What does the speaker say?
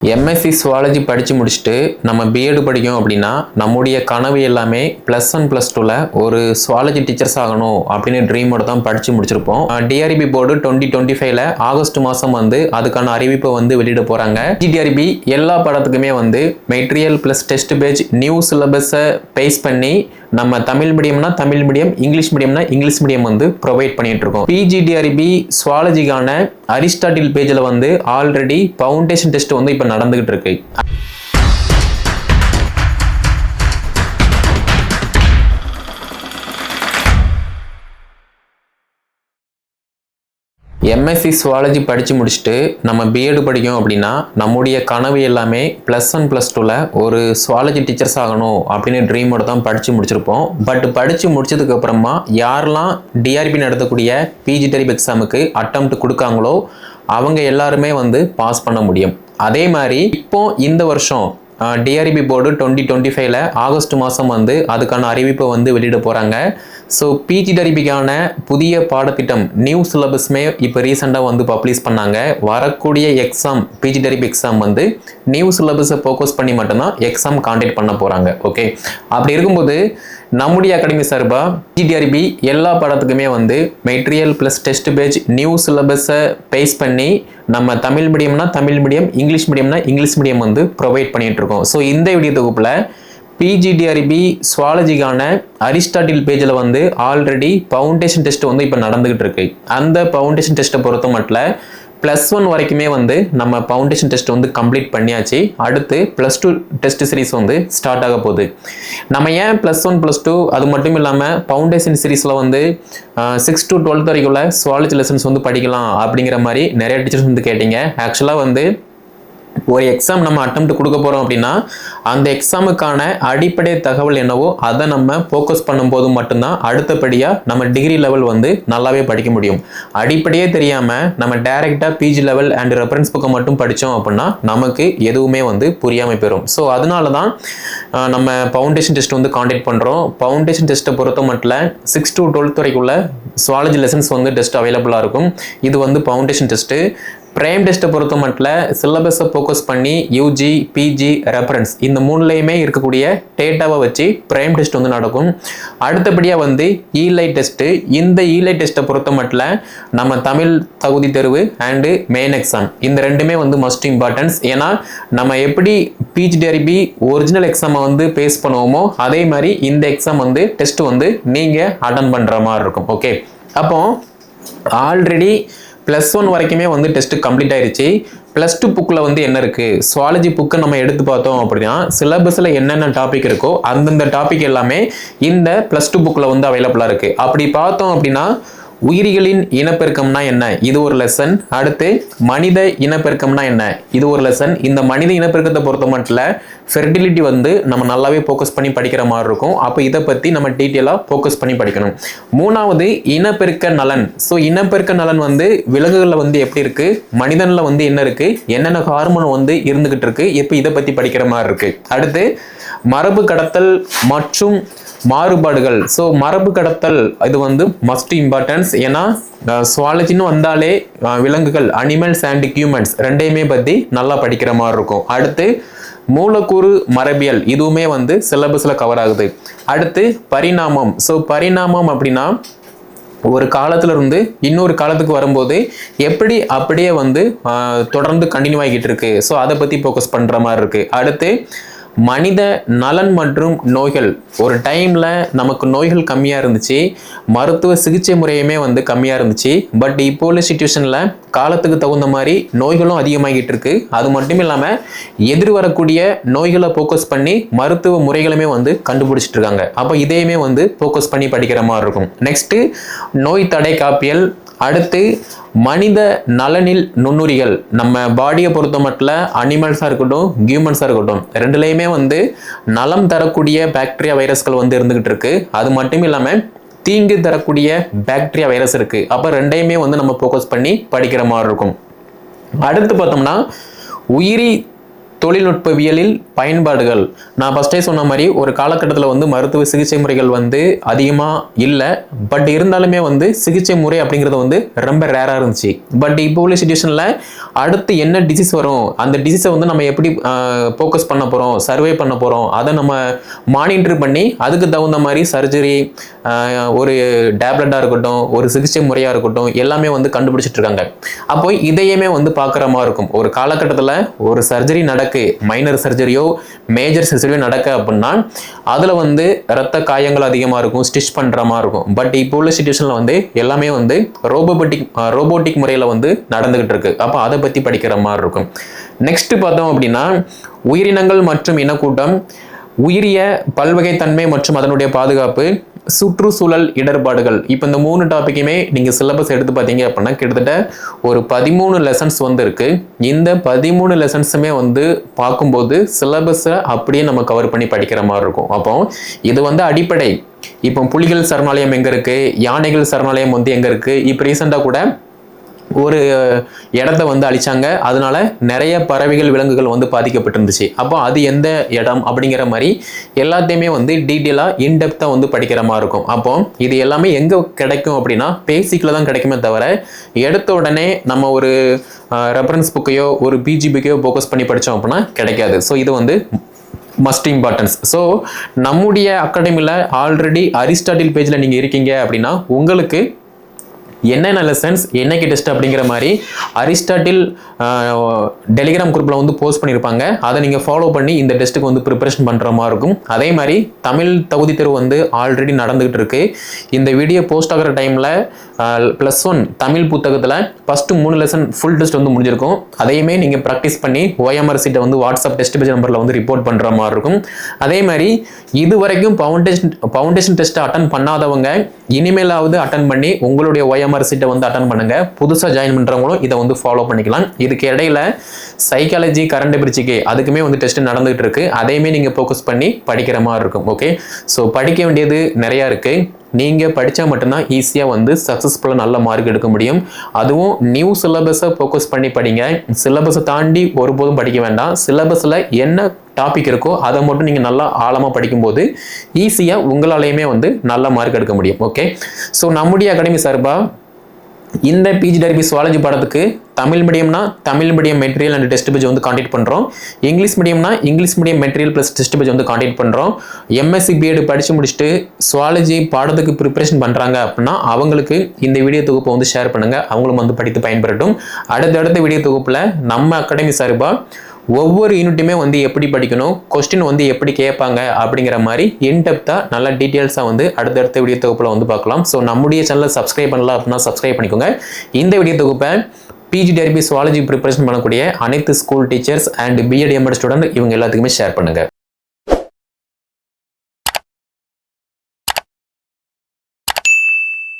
MSc zoology படித்து முடிச்சுட்டு நம்ம பிஎட் படிக்கும் அப்படின்னா நம்முடைய கனவு எல்லாமே ப்ளஸ் ஒன் ப்ளஸ் டூவில் ஒரு சுவாலஜி டீச்சர்ஸ் ஆகணும் அப்படின்னு ட்ரீமோட தான் படித்து முடிச்சிருப்போம். டிஆர்பி போர்டு டுவெண்ட்டி டுவெண்ட்டி ஃபைவ்ல ஆகஸ்ட் மாதம் வந்து அதுக்கான அறிவிப்பை வந்து வெளியிட போகிறாங்க டிஆர்பி எல்லா படத்துக்குமே வந்து material plus test page new சிலபஸை பேஸ் பண்ணி நம்ம தமிழ் மீடியம்னா தமிழ் மீடியம் இங்கிலீஷ் மீடியம்னா இங்கிலீஷ் மீடியம் வந்து ப்ரொவைட் பண்ணிட்டு இருக்கோம். பிஜிடிஆர்பி சுவாலஜிக்கான அரிஸ்டாட்டில் பேஜில் வந்து ஆல்ரெடி ஃபவுண்டேஷன் டெஸ்ட் வந்து இப்போ நடந்துகிட்டு இருக்கு. எம்எஸ்சி சுவாலஜி படித்து முடிச்சுட்டு நம்ம பிஎட் படிக்கும் அப்படின்னா நம்முடைய கனவு எல்லாமே ப்ளஸ் ஒன் ப்ளஸ் டூவில் ஒரு சுவாலஜி டீச்சர்ஸ் ஆகணும் அப்படின்னு ட்ரீமோட தான் படித்து முடிச்சிருப்போம். பட் படித்து முடிச்சதுக்கப்புறமா யாரெல்லாம் டிஆர்பி நடத்தக்கூடிய பிஜி டெரிப் எக்ஸாமுக்கு அட்டம்ப்ட் கொடுக்காங்களோ அவங்க எல்லாருமே வந்து பாஸ் பண்ண முடியும். அதே மாதிரி இப்போ இந்த வருஷம் டிஆர்பி போர்டு டுவெண்ட்டி டுவெண்ட்டி ஃபைவ்ல ஆகஸ்ட் மாதம் வந்து அதுக்கான அறிவிப்பை வந்து வெளியிட போகிறாங்க ஸோ பிஜி டரிபிக்கான புதிய பாடத்திட்டம் நியூ சிலபஸ்மே இப்போ ரீசெண்டாக வந்து பப்ளிஷ் பண்ணாங்க. வரக்கூடிய எக்ஸாம் பிஜி டரிபி எக்ஸாம் வந்து நியூ சிலபஸை ஃபோக்கஸ் பண்ணி மட்டும்தான் எக்ஸாம் காண்டக்ட் பண்ண போகிறாங்க ஓகே அப்படி இருக்கும்போது நம்முடைய அகாடமி சார்பாக பிஜிடிஆர்பி எல்லா படத்துக்குமே வந்து material plus test page new சிலபஸை பேஸ் பண்ணி நம்ம தமிழ் மீடியம்னா தமிழ் மீடியம் இங்கிலீஷ் மீடியம்னா இங்கிலீஷ் மீடியம் வந்து ப்ரொவைட் பண்ணிட்டு இருக்கோம். ஸோ இந்த வீடியோ தொகுப்பில் பிஜிடிஆர்பி சுவாலஜிக்கான அரிஸ்டாட்டில் பேஜில் வந்து ஆல்ரெடி ஃபவுண்டேஷன் டெஸ்ட் வந்து இப்போ நடந்துகிட்டு இருக்கு. அந்த ஃபவுண்டேஷன் டெஸ்ட்டை பொறுத்த மட்டும் ப்ளஸ் ஒன் வரைக்குமே வந்து நம்ம ஃபவுண்டேஷன் டெஸ்ட் வந்து கம்ப்ளீட் பண்ணியாச்சு. அடுத்து ப்ளஸ் டூ டெஸ்ட் சீரிஸ் வந்து ஸ்டார்ட் ஆக போகுது. நம்ம ஏன் ப்ளஸ் ஒன் ப்ளஸ் டூ அது மட்டும் இல்லாமல் ஃபவுண்டேஷன் சீரிஸில் வந்து சிக்ஸ் டு டுவெல்த் வரைக்குள்ள சுவாலஜி லெசன்ஸ் வந்து படிக்கலாம் அப்படிங்கிற மாதிரி நிறைய டீச்சர்ஸ் வந்து கேட்டீங்க. ஆக்சுவலாக வந்து ஒரு எக்ஸாம் நம்ம அட்டம் கொடுக்க போகிறோம் அப்படின்னா அந்த எக்ஸாமுக்கான அடிப்படை தகவல் என்னவோ அதை நம்ம ஃபோக்கஸ் பண்ணும்போது மட்டும்தான் அடுத்தபடியாக நம்ம டிகிரி லெவல் வந்து நல்லாவே படிக்க முடியும். அடிப்படையே தெரியாமல் நம்ம டைரெக்டாக பிஜி லெவல் அண்ட் ரெஃபரன்ஸ் புக்கை மட்டும் படித்தோம் அப்படின்னா நமக்கு எதுவுமே வந்து புரியாமல் போயிடும் ஸோ அதனால தான் நம்ம ஃபவுண்டேஷன் டெஸ்ட் வந்து காண்டாக்ட் பண்ணுறோம் ஃபவுண்டேஷன் டெஸ்ட்டை பொறுத்த மட்டும் சிக்ஸ் டு டுவெல்த் வரைக்குள்ள சுவாலஜி லெசன்ஸ் வந்து டெஸ்ட் அவைலபிளாக இருக்கும். இது வந்து ஃபவுண்டேஷன் டெஸ்ட்டு பிரைம் டெஸ்ட்டை பொறுத்த மட்டும் சிலபஸை ஃபோக்கஸ் பண்ணி யூஜி பிஜி ரெஃபரன்ஸ் இந்த மூணுலேயுமே இருக்கக்கூடிய டேட்டாவை வச்சு பிரைம் டெஸ்ட் வந்து நடக்கும். அடுத்தபடியாக வந்து இலை டெஸ்ட்டு இந்த இலை டெஸ்ட்டை பொறுத்த மட்டும் நம்ம தமிழ் தகுதி தேர்வு அண்டு மெயின் எக்ஸாம் இந்த ரெண்டுமே வந்து மஸ்ட் இம்பார்ட்டன்ஸ் ஏன்னா நம்ம எப்படி பிஜிடிஆர்பி ஒரிஜினல் எக்ஸாமை வந்து பேஸ் பண்ணுவோமோ அதே மாதிரி இந்த எக்ஸாம் வந்து டெஸ்ட் வந்து நீங்கள் அட்டன் பண்ணுற மாதிரி இருக்கும். ஓகே அப்போ ஆல்ரெடி ப்ளஸ் ஒன் வரைக்குமே வந்து டெஸ்ட் கம்ப்ளீட் ஆயிடுச்சு ப்ளஸ் டூ புக்கில் வந்து என்ன இருக்குது சுவாலஜி புக்கை நம்ம எடுத்து பார்த்தோம் அப்படின்னா சிலபஸில் என்னென்ன டாபிக் இருக்கோ அந்தந்த டாபிக் எல்லாமே இந்த ப்ளஸ் டூ புக்கில் வந்து அவைலபிளாக இருக்குது அப்படி பார்த்தோம் அப்படின்னா உயிரிகளின் இனப்பெருக்கம்னா என்ன? இது ஒரு லெசன் அடுத்து மனித இனப்பெருக்கம்னா என்ன? இது ஒரு லெசன் இந்த மனித இனப்பெருக்கத்தை பொறுத்த மட்டும் ஃபெர்டிலிட்டி வந்து நம்ம நல்லாவே ஃபோக்கஸ் பண்ணி படிக்கிற மாதிரி இருக்கும். அப்போ இதை பற்றி நம்ம டீட்டெயிலாக ஃபோக்கஸ் பண்ணி படிக்கணும். மூணாவது இனப்பெருக்க நலன். ஸோ இனப்பெருக்க நலன் வந்து விலங்குகளில் வந்து எப்படி இருக்குது மனிதனில் வந்து என்ன இருக்குது என்னென்ன ஹார்மோன் வந்து இருந்துக்கிட்டு இருக்குது இப்போ இதை பற்றி படிக்கிற மாதிரி இருக்குது அடுத்து மரபு கடத்தல் மற்றும் மாறுபாடுகள். ஸோ மரபு கடத்தல் இது வந்து மஸ்ட் இம்பார்ட்டன்ஸ் ஏன்னா சுவாலஜின்னு வந்தாலே விலங்குகள் அனிமல்ஸ் அண்ட் ஹியூமன்ஸ் ரெண்டையுமே பற்றி நல்லா படிக்கிற மாதிரி இருக்கும். அடுத்து மூலக்கூறு மரபியல் இதுவுமே வந்து சிலபஸில் கவர் ஆகுது. அடுத்து பரிணாமம். ஸோ பரிணாமம் அப்படின்னா ஒரு காலத்துல இருந்து இன்னொரு காலத்துக்கு வரும்போது எப்படி அப்படியே வந்து தொடர்ந்து கண்டினியூ ஆகிட்டு இருக்கு. ஸோ அதை பற்றி ஃபோக்கஸ் பண்ணுற மாதிரி இருக்கு. அடுத்து மனித நலன் மற்றும் நோய்கள். ஒரு டைமில் நமக்கு நோய்கள் கம்மியாக இருந்துச்சு. மருத்துவ சிகிச்சை முறையுமே வந்து கம்மியாக இருந்துச்சு. பட் இப்போ உள்ள சுச்சுவேஷனில் காலத்துக்கு தகுந்த மாதிரி நோய்களும் அதிகமாகிட்டு இருக்கு. அது மட்டும் இல்லாமல் எதிர் வரக்கூடிய நோய்களை ஃபோக்கஸ் பண்ணி மருத்துவ முறைகளுமே வந்து கண்டுபிடிச்சிட்டு இருக்காங்க. அப்போ இதையுமே வந்து ஃபோக்கஸ் பண்ணி படிக்கிற மாதிரி இருக்கும். நெக்ஸ்ட்டு நோய் தடை காப்பியல் அடுத்து மனித நலனில் நுண்ணுரிகள் நம்ம பாடியை பொறுத்த மட்டும் அனிமல்ஸாக இருக்கட்டும் ஹியூமன்ஸாக இருக்கட்டும் ரெண்டுலேயுமே வந்து நலம் தரக்கூடிய பாக்டீரியா வைரஸ்கள் வந்து இருந்துகிட்டு இருக்கு. அது மட்டும் இல்லாமல் தீங்கு தரக்கூடிய பாக்டீரியா வைரஸ் இருக்கு. அப்போ ரெண்டையுமே வந்து நம்ம ஃபோக்கஸ் பண்ணி படிக்கிற மாதிரி இருக்கும். அடுத்து பார்த்தோம்னா உயிரி தொழில்நுட்பவியலில் பயன்பாடுகள். நான் ஃபஸ்ட்டே சொன்ன மாதிரி ஒரு காலகட்டத்தில் வந்து மருத்துவ சிகிச்சை முறைகள் வந்து அதிகமாக இல்லை. பட் இருந்தாலுமே வந்து சிகிச்சை முறை அப்படிங்கிறது வந்து ரொம்ப ரேராக இருந்துச்சு. பட் இப்போ உள்ள சுச்சுவேஷனில் அடுத்து என்ன டிசீஸ் வரும்? அந்த டிசீஸை வந்து நம்ம எப்படி ஃபோக்கஸ் பண்ண போகிறோம் சர்வே பண்ண போகிறோம் அதை நம்ம மானிட்டர் பண்ணி அதுக்கு தகுந்த மாதிரி சர்ஜரி ஒரு டேப்லெட்டாக இருக்கட்டும் ஒரு சிகிச்சை முறையாக இருக்கட்டும் எல்லாமே வந்து கண்டுபிடிச்சிட்டு இருக்காங்க. அப்போ இதையுமே வந்து பார்க்குற மாதிரி இருக்கும். ஒரு காலகட்டத்தில் ஒரு சர்ஜரி நடக்க மைனர் சர்ஜரியோ மேஜர் சர்ஜரியோ நடக்க அப்படின்னா அதில் வந்து ரத்த காயங்கள் அதிகமாக இருக்கும் ஸ்டிச் பண்ணுற மாதிரி இருக்கும். பட் இப்போ உள்ள சுச்சுவேஷனில் வந்து எல்லாமே வந்து ரோபோட்டிக் ரோபோட்டிக் முறையில் வந்து நடந்துகிட்டு இருக்கு. அப்போ அதை பற்றி படிக்கிற மாதிரி இருக்கும். நெக்ஸ்ட் பார்த்தோம் அப்படின்னா உயிரினங்கள் மற்றும் இனக்கூட்டம் உயிரிய பல்வகைத்தன்மை மற்றும் அதனுடைய பாதுகாப்பு சுற்றுச்சூழல் இடர்பாடுகள். இப்போ இந்த மூணு டாப்பிக்குமே நீங்கள் சிலபஸ் எடுத்து பார்த்தீங்க அப்படின்னா கிட்டத்தட்ட ஒரு பதிமூணு லெசன்ஸ் வந்து இருக்குது இந்த பதிமூணு லெசன்ஸுமே வந்து பார்க்கும்போது சிலபஸை அப்படியே நம்ம கவர் பண்ணி படிக்கிற மாதிரி இருக்கும். அப்போ இது வந்து அடிப்படை. இப்போ புலிகள் சரணாலயம் எங்கே இருக்குது யானைகள் சரணாலயம் வந்து எங்கே இருக்குது இப்போ ரீசெண்டாக கூட ஒரு இடத்த வந்து அழிச்சாங்க. அதனால நிறைய பறவைகள் விலங்குகள் வந்து பாதிக்கப்பட்டிருந்துச்சு. அப்போ அது எந்த இடம் அப்படிங்கிற மாதிரி எல்லாத்தையுமே வந்து டீட்டெயிலாக இன்டெப்த்தாக வந்து படிக்கிற மாதிரி இருக்கும். அப்போ இது எல்லாமே எங்கே கிடைக்கும் அப்படின்னா பேசிக்கில் தான் கிடைக்குமே தவிர எடுத்த உடனே நம்ம ஒரு ரெஃபரன்ஸ் புக்கையோ ஒரு பிஜி புக்கையோ ஃபோக்கஸ் பண்ணி படித்தோம் அப்படின்னா கிடைக்காது. ஸோ இது வந்து மஸ்ட் இம்பார்ட்டன்ஸ் ஸோ நம்முடைய அகாடமியில் ஆல்ரெடி அரிஸ்டாட்டில் பேஜில் நீங்கள் இருக்கீங்க அப்படின்னா உங்களுக்கு என்னென்ன லெசன்ஸ் என்னைக்கு டெஸ்ட் அப்படிங்கிற மாதிரி அரிஸ்டாட்டில் டெலிகிராம் குரூப்பில் வந்து போஸ்ட் பண்ணியிருப்பாங்க அதை நீங்கள் ஃபாலோ பண்ணி இந்த டெஸ்ட்டுக்கு வந்து ப்ரிப்பரேஷன் பண்ணுற மாதிரி இருக்கும். அதே மாதிரி தமிழ் தகுதி தேர்வு வந்து ஆல்ரெடி நடந்துகிட்டு இருக்கு. இந்த வீடியோ போஸ்ட் ஆகிற டைமில் ப்ளஸ் ஒன் தமிழ் புத்தகத்தில் ஃபஸ்ட்டு மூணு லெசன் ஃபுல் டெஸ்ட் வந்து முடிஞ்சிருக்கும். அதையுமே நீங்கள் ப்ராக்டிஸ் பண்ணி ஓஎம்ஆர் சீட்டை வந்து வாட்ஸ்அப் டெஸ்ட் பேஜ் நம்பரில் வந்து ரிப்போர்ட் பண்ணுற மாதிரி இருக்கும். அதே மாதிரி இது வரைக்கும் ஃபவுண்டேஷன் ஃபவுண்டேஷன் டெஸ்ட்டை அட்டன் பண்ணாதவங்க இனிமேலாவது அட்டன் பண்ணி உங்களுடைய ஓஎம்ஆர் சீட்டை வந்து அட்டன் பண்ணுங்க. புதுசாக ஜாயின் பண்ணுறவங்களும் இதை வந்து ஃபாலோ பண்ணிக்கலாம். இதுக்கு இடையில சைக்காலஜி கரண்ட் பிரிச்சிக்கு அதுக்குமே வந்து டெஸ்ட் நடந்துகிட்டு இருக்கு. அதையுமே நீங்கள் ஃபோக்கஸ் பண்ணி படிக்கிற மாதிரி இருக்கும். ஓகே ஸோ படிக்க வேண்டியது நிறையா இருக்குது நீங்கள் படித்தா மட்டும்தான் ஈஸியாக வந்து சக்ஸஸ்ஃபுல்லாக நல்ல மார்க் எடுக்க முடியும். அதுவும் நியூ சிலபஸை ஃபோக்கஸ் பண்ணி படிங்க. சிலபஸை தாண்டி ஒருபோதும் படிக்க வேண்டாம். சிலபஸில் என்ன டாபிக் இருக்கோ அதை மட்டும் நீங்கள் நல்லா ஆழமாக படிக்கும்போது ஈஸியாக உங்களாலேயுமே வந்து நல்ல மார்க் எடுக்க முடியும். ஓகே ஸோ நம்முடைய அகாடமி சார்பாக இந்த பிஜி டெரபி சுவாலஜி பாடத்துக்கு Tamil மீடியம்னா Tamil medium material and test page வந்து காண்டக்ட் பண்ணுறோம் English மீடியம்னா English medium material plus test page வந்து காண்டக்ட் பண்ணுறோம் எம்எஸ்சி பிஎட் படித்து முடிச்சுட்டு சுவாலஜி பாடத்துக்கு ப்ரிப்பரேஷன் பண்ணுறாங்க அப்படின்னா அவங்களுக்கு இந்த வீடியோ தொகுப்பை வந்து ஷேர் பண்ணுங்கள் அவங்களும் வந்து படித்து பயன்பெறட்டும். அடுத்தடுத்த வீடியோ தொகுப்பில் நம்ம அகாடமி சார்பாக ஒவ்வொரு யூனிட்டுமே வந்து எப்படி படிக்கணும்? கொஸ்டின் வந்து எப்படி கேட்பாங்க? அப்படிங்கிற மாதிரி இன்டெப்த்தாக நல்ல டீட்டெயில்ஸாக வந்து அடுத்தடுத்த வீடியோ தொகுப்பில் வந்து பார்க்கலாம். ஸோ நம்முடைய சேனலை சப்ஸ்கிரைப் பண்ணலாம் அப்படின்னா சப்ஸ்கிரைப் பண்ணிக்கோங்க. இந்த வீடியோ தொகுப்பை பிஜி டெரிபி சுவாலஜி ப்ரிப்பரேஷன் பண்ணக்கூடிய அனைத்து school teachers and BEd MEd student இவங்க எல்லாத்துக்குமே ஷேர் பண்ணுங்கள்